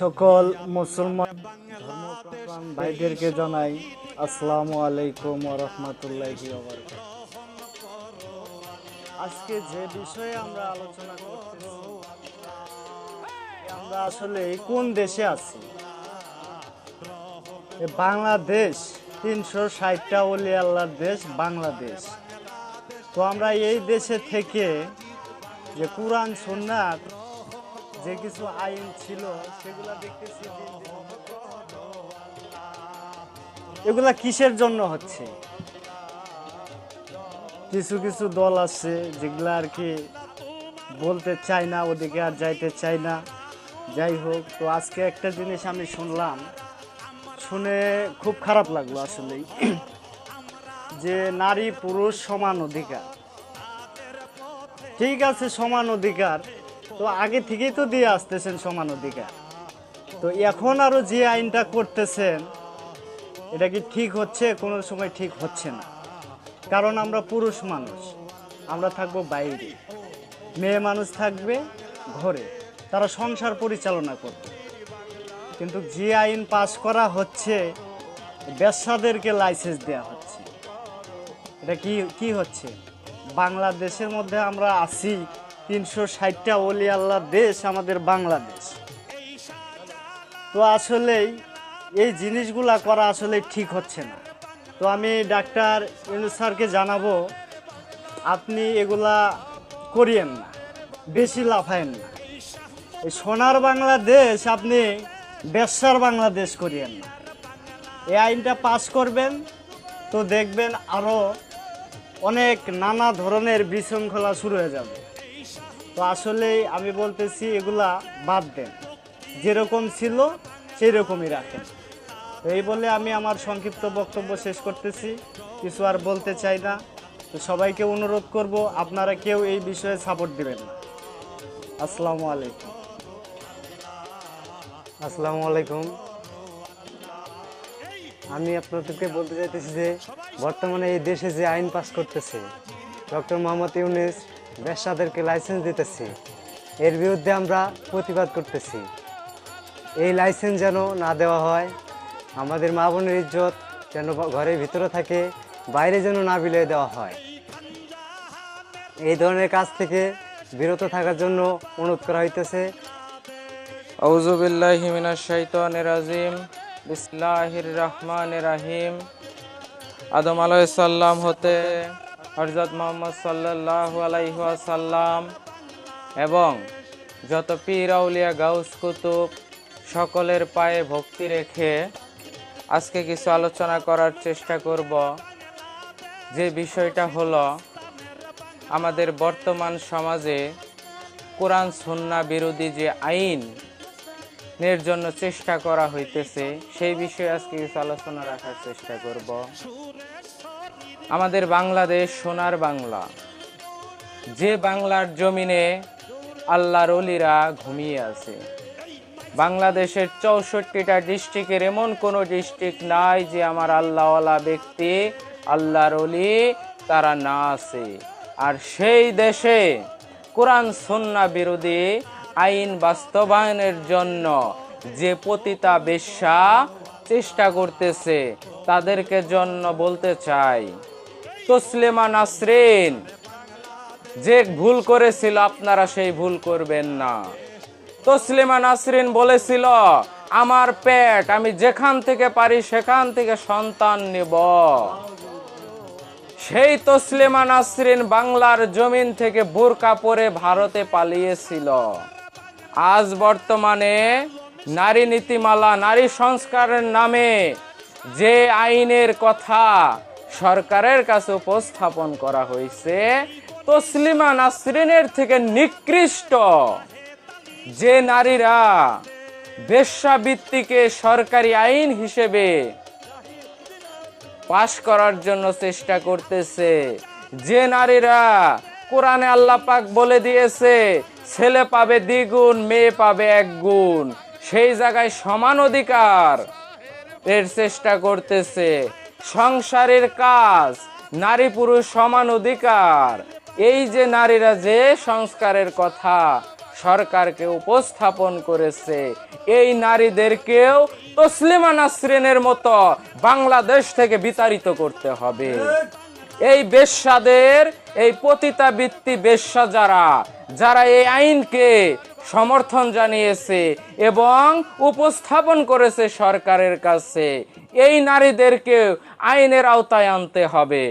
সকল মুসলমান ধর্মপ্রাণ ভাইদেরকে জানাই আসসালামু আলাইকুম রহমতুল্লাহি আজকে যে বিষয়ে আমরা আলোচনা করতেছি আমরা আসলে কোন দেশে আছি? বাংলাদেশ, তিনশো ষাটটা অলি আল্লাহর দেশ বাংলাদেশ। তো আমরা এই দেশে থেকে যে কোরআন সন্ন্যার যে কিছু আইন ছিল, সেগুলা দেখতেছি। এগুলা কিসের জন্য হচ্ছে? কিছু কিছু দল আছে যেগুলা আর কি বলতে চায় না, ওদিকে আর যাইতে চায় না। যাই হোক, তো আজকে একটা জিনিস আমি শুনলাম, শুনে খুব খারাপ লাগল আসলেই যে নারী পুরুষ সমান অধিকার। ঠিক আছে, সমান অধিকার তো আগে থেকেই তো দিয়ে আসতেছেন সমান অধিকার। তো এখন আরও যে আইনটা করতেছেন, এটা কি ঠিক হচ্ছে? কোনো সময় ঠিক হচ্ছে না। কারণ আমরা পুরুষ মানুষ, আমরা থাকব বাইরে। মেয়ে মানুষ থাকবে ঘরে, তারা সংসার পরিচালনা করবে। কিন্তু যে আইন পাশ করা হচ্ছে ব্যবসাদেরকে লাইসেন্স দেওয়া হচ্ছে। এটা কি কি হচ্ছে? বাংলাদেশের মধ্যে আমরা আছি তিনশো ষাটটা অলি আল্লাহর দেশ আমাদের বাংলাদেশ। তো আসলেই এই জিনিসগুলা করা আসলে ঠিক হচ্ছে না। তো আমি ডাক্তার ইউনুস স্যারকে জানাব, আপনি এগুলা করিয়েন না, বেশি লাফায়েন না। এই সোনার বাংলাদেশ আপনি ব্যবসার বাংলাদেশ করিয়েন না। এই আইনটা পাস করবেন, তো দেখবেন আরও অনেক নানা ধরনের বিশৃঙ্খলা শুরু হয়ে যাবে। তো আসলেই আমি বলতেছি, এগুলা বাদ দেন। যেরকম ছিল সেই রকমই রাখেন। তো এই বলে আমি আমার সংক্ষিপ্ত বক্তব্য শেষ করতেছি। কিছু আর বলতে চাই না। তো সবাইকে অনুরোধ করব, আপনারা কেউ এই বিষয়ে সাপোর্ট দিবেন না। আসসালামু আলাইকুম। আসসালামু আলাইকুম। আমি আপনাদেরকে বলতে চাইতেছি যে, বর্তমানে এই দেশে যে আইন পাস করতেছে, ডক্টর মোহাম্মদ ইউনিস ব্যবসাদেরকে লাইসেন্স দিতেছে। এর বিরুদ্ধে আমরা প্রতিবাদ করতেছি। এই লাইসেন্স যেন না দেওয়া হয়, আমাদের মা বোনের ইজ্জত যেন ঘরের ভিতরে থাকে, বাইরে যেন না বিলিয়ে দেওয়া হয়। এই ধরনের কাজ থেকে বিরত থাকার জন্য অনুরোধ করা হইতেছে। বিসমিল্লাহির রহমানির রহিম। আদম আলাইহিস সালাম হতে হযরত মুহাম্মদ সাল্লাল্লাহু আলাইহি ওয়াসাল্লাম এবং যত পীর আউলিয়া গাউস কুতুব সকলের পায়ে ভক্তি রেখে আজকে কিছু আলোচনা করার চেষ্টা করব। যে বিষয়টা হলো আমাদের বর্তমান সমাজে কোরআন সন্না বিরোধী যে আইন এর জন্য চেষ্টা করা হইতেছে, সেই বিষয়ে আজকে কিছু আলোচনা রাখার চেষ্টা করব। আমাদের বাংলাদেশ সোনার বাংলা। যে বাংলার জমিনে আল্লাহর অলিরা ঘুমিয়ে আছে। বাংলাদেশের চৌষট্টিটা ডিস্ট্রিক্টের এমন কোনো ডিস্ট্রিক্ট নাই যে আমার আল্লাহওয়ালা ব্যক্তি, আল্লাহর অলি, তারা না আছে। আর সেই দেশে কোরআন, সন্না বিরোধী আইন বাস্তবায়নের জন্য যে পতিতা বেশ্যা চেষ্টা করতেছে, তাদেরকে জন্য বলতে চাই। তসলিমা নাসরিন, যে ভুল করেছিল আপনারা সেই ভুল করবেন না। তসলিমা নাসরিন বলেছিল, আমার পেট, আমি যেখান থেকে পারি সেখান থেকে সন্তান নেব। সেই তসলিমা নাসরিন বাংলার জমিন থেকে বোরকা পরে ভারতে পালিয়েছিল। আজ বর্তমানে নারী নীতিমালা, নারী সংস্কারের নামে যে আইনের কথা সরকারের কাছে উপস্থাপন করা হয়েছে, তসলিমা নাসরিনের থেকে নিকৃষ্ট যে নারীরা বেশ্যাবৃত্তিকে সরকারি আইন হিসেবে পাশ করার জন্য চেষ্টা করতেছে, যে নারীরা কোরআনে আল্লাহ পাক বলে দিয়েছে, ছেলে পাবে দ্বিগুণ, মেয়ে পাবে এক গুণ সেই জায়গায় সমান অধিকার। এর চেষ্টা করতেছে। সংসারের কাজ, নারী পুরুষ সমান অধিকার। এই যে নারীরা যে সংস্কারের কথা সরকারকে উপস্থাপন করেছে, এই নারীদেরকেও তসলিমা নাসরিনের মতো বাংলাদেশ থেকে বিতাড়িত করতে হবে। এই বেশ্যাদের, এই পতিতাবৃত্তি বেশ্যা যারা যারা এই আইনকে সমর্থন জানিয়েছে এবং উপস্থাপন করেছে সরকারের কাছে, এই নারীদেরকে আইনের আওতায় আনতে হবে।